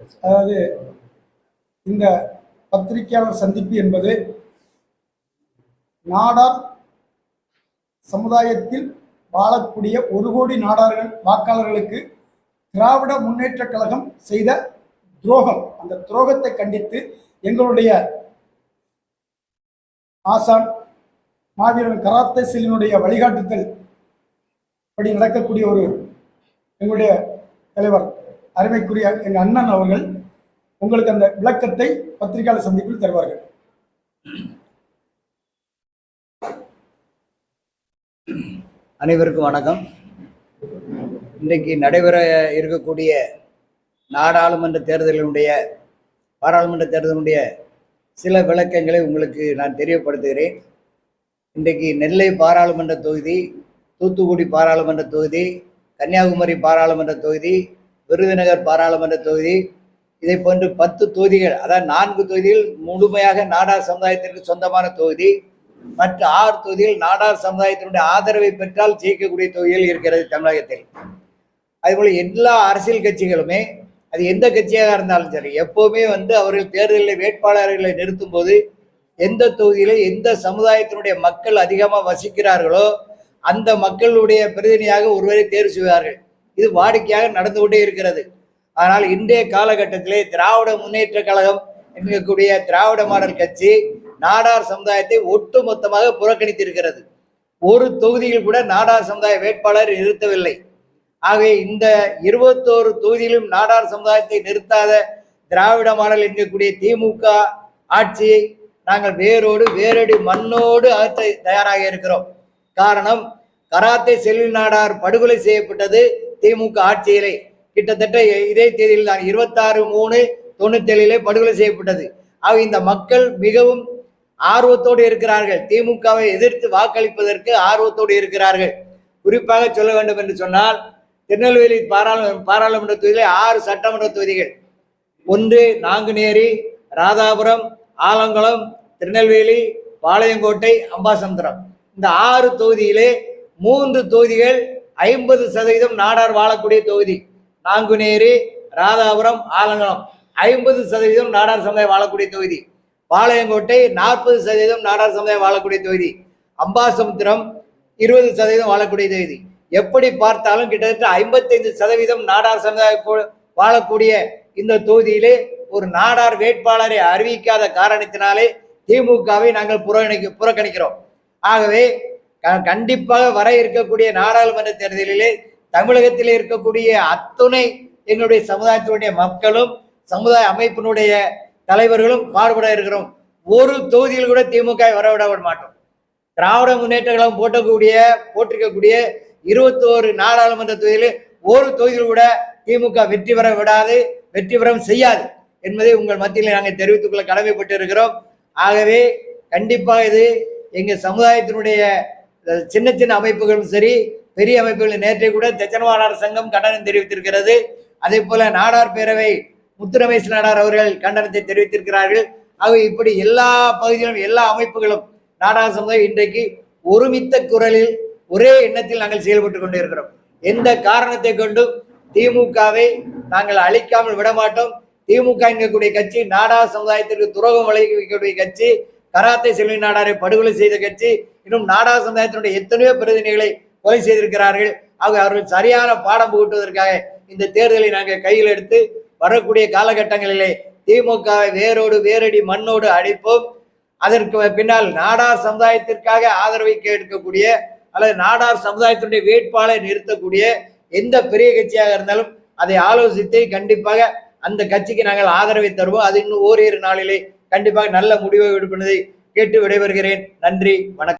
அதாவது இந்த பத்திரிகையாளர் சந்திப்பு என்பது நாடார் சமுதாயத்தில் வாழக்கூடிய ஒரு கோடி நாடார்கள் வாக்காளர்களுக்கு திராவிட முன்னேற்ற கழகம் செய்த துரோகம். அந்த துரோகத்தை கண்டித்து எங்களுடைய ஆசான் மாவீரன் கராத்தே செல்லினுடைய வழிகாட்டுதல் படி நடக்கக்கூடிய ஒரு எங்களுடைய தலைவர் அருமைக்குரிய எங்கள் அண்ணன் அவர்கள் உங்களுக்கு அந்த விளக்கத்தை பத்திரிகையாளர் சந்திப்பில் தருவார்கள். அனைவருக்கும் வணக்கம். இன்றைக்கு நடைபெற இருக்கக்கூடிய நாடாளுமன்ற தேர்தலினுடைய பாராளுமன்ற தேர்தலினுடைய சில விளக்கங்களை உங்களுக்கு நான் தெரியப்படுத்துகிறேன். இன்றைக்கு நெல்லை பாராளுமன்ற தொகுதி தூத்துக்குடி பாராளுமன்ற தொகுதி கன்னியாகுமரி பாராளுமன்ற தொகுதி விருதுநகர் பாராளுமன்ற தொகுதி. இதை போன்று பத்து தொகுதிகள் அதாவது நான்கு தொகுதிகள் முழுமையாக நாடார் சமுதாயத்திற்கு சொந்தமான தொகுதி. மற்ற ஆறு தொகுதிகள் நாடார் சமுதாயத்தினுடைய ஆதரவை பெற்றால் ஜெயிக்கக்கூடிய தொகுதிகள் இருக்கிறது தமிழகத்தில். அதுபோல் எல்லா அரசியல் கட்சிகளுமே அது எந்த கட்சியாக இருந்தாலும் சரி எப்போவுமே வந்து அவர்கள் தேர்தலில் வேட்பாளர்களை நிறுத்தும் போது எந்த தொகுதியில எந்த சமுதாயத்தினுடைய மக்கள் அதிகமாக வசிக்கிறார்களோ அந்த மக்களுடைய பிரதிநிதியாக ஒருவரை தேர்வு செய்வார்கள். இது வாடிக்கையாக நடந்து கொண்டே இருக்கிறது. ஆனால் இன்றைய காலகட்டத்திலே திராவிட முன்னேற்ற கழகம் என்கக்கூடிய திராவிட மாடல் கட்சி நாடார் சமுதாயத்தை ஒட்டுமொத்தமாக புறக்கணித்திருக்கிறது. ஒரு தொகுதியில் கூட நாடார் சமுதாய வேட்பாளர் நிறுத்தவில்லை. ஆகவே இந்த இருபத்தோரு தொகுதியிலும் நாடார் சமுதாயத்தை நிறுத்தாத திராவிட மாடல் என்கக்கூடிய திமுக ஆட்சியை நாங்கள் வேரோடு வேரடி மண்ணோடு அகற்ற தயாராக இருக்கிறோம். காரணம் கராத்தே செல்வி நாடார் படுகொலை செய்யப்பட்டது. திமுக ஆட்சியிலே கிட்டத்தட்ட இதே தேதியில் தான் இருபத்தாறு மூணு தொண்ணூத்தி ஏழிலே படுகொலை செய்யப்பட்டது. ஆக இந்த மக்கள் மிகவும் ஆர்வத்தோடு இருக்கிறார்கள். திமுகவை எதிர்த்து வாக்களிப்பதற்கு ஆர்வத்தோடு இருக்கிறார்கள். குறிப்பாக சொல்ல வேண்டும் என்று சொன்னால் திருநெல்வேலி பாராளுமன்ற பாராளுமன்ற தொகுதியிலே ஆறு சட்டமன்ற தொகுதிகள். ஒன்று நாங்குநேரி ராதாபுரம் ஆலங்குளம் திருநெல்வேலி பாளையங்கோட்டை அம்பாசமுத்திரம். இந்த ஆறு தொகுதியிலே மூன்று தொகுதிகள் ஐம்பது சதவீதம் நாடார் வாழக்கூடிய தொகுதி. நாங்குநேரி ராதாபுரம் ஆலங்குளம். ஐம்பது சதவீதம் நாடார் சமுதாயம் வாழக்கூடிய தொகுதி. பாளையங்கோட்டை நாற்பது சதவீதம் நாடார் சமுதாயம் வாழக்கூடிய தொகுதி. அம்பாசமுத்திரம் இருபது சதவீதம் வாழக்கூடிய தொகுதி. எப்படி பார்த்தாலும் கிட்டத்தட்ட ஐம்பத்தைந்து சதவீதம் நாடார் சமுதாய கூ- வாழக்கூடிய இந்த தொகுதியிலே ஒரு நாடார் வேட்பாளரை அறிவிக்காத காரணத்தினாலே திமுகவை நாங்கள் புறக்கணிக்க புறக்கணிக்கிறோம். ஆகவே கண்டிப்பாக வர இருக்கக்கூடிய நாடாளுமன்ற தேர்தலிலே தமிழகத்தில் இருக்கக்கூடிய அத்துணை எங்களுடைய சமுதாயத்தினுடைய மக்களும் சமுதாய அமைப்பினுடைய தலைவர்களும் பாடுபட இருக்கிறோம். ஒரு தொகுதியில் கூட திமுக வர விட விட மாட்டோம். திராவிட முன்னேற்ற கழகம் போட்டக்கூடிய போட்டிருக்கக்கூடிய இருபத்தோரு நாடாளுமன்ற தொகுதியில் ஒரு தொகுதியில் கூட திமுக வெற்றி பெற விடாது வெற்றி பெறவும் செய்யாது என்பதை உங்கள் மத்தியில் நாங்கள் தெரிவித்துக் கொள்ள கடமைப்பட்டு இருக்கிறோம் ஆகவே கண்டிப்பாக இது எங்கள் சமுதாயத்தினுடைய சின்ன சின்ன அமைப்புகளும் சரி பெரிய அமைப்புகள் நேற்றை கூட தெச்சனவாளர் சங்கம் கண்டனம் தெரிவித்திருக்கிறது. அதே போல நாடார் பேரவை முத்துரமேஷ் நாடார் அவர்கள் கண்டனத்தை தெரிவித்திருக்கிறார்கள். ஆகவே இப்படி எல்லா பகுதியிலும் எல்லா அமைப்புகளும் நாடார் சமுதாயம் இன்றைக்கு ஒருமித்த குரலில் ஒரே எண்ணத்தில் நாங்கள் செயல்பட்டு கொண்டிருக்கிறோம் எந்த காரணத்தை கொண்டும் திமுகவை நாங்கள் அழிக்காமல் விடமாட்டோம். திமுக என்கக்கூடிய கட்சி நாடார் சமுதாயத்திற்கு துரோகம் விளைவிக்கக்கூடிய கட்சி கராத்தே செல்வி நாடாரை படுகொலை செய்த கட்சி இன்னும் நாடா சமுதாயத்தினுடைய எத்தனையோ பிரதிநிதிகளை கொலை செய்திருக்கிறார்கள். ஆக அவர்கள் சரியான பாடம் புகட்டுவதற்காக இந்த தேர்தலை நாங்கள் கையில் எடுத்து வரக்கூடிய காலகட்டங்களிலே திமுகவை வேரோடு வேரடி மண்ணோடு அடிப்போம். அதற்கு பின்னால் நாடார் சமுதாயத்திற்காக ஆதரவை கேட்கக்கூடிய அல்லது நாடார் சமுதாயத்தினுடைய வேட்பாளரை நிறுத்தக்கூடிய எந்த பெரிய கட்சியாக இருந்தாலும் அதை ஆலோசித்து கண்டிப்பாக அந்த கட்சிக்கு நாங்கள் ஆதரவை தருவோம். அது இன்னும் ஓரிரு நாளிலே கண்டிப்பாக நல்ல முடிவை எடுப்பதை கேட்டு விடைபெறுகிறேன். நன்றி வணக்கம்.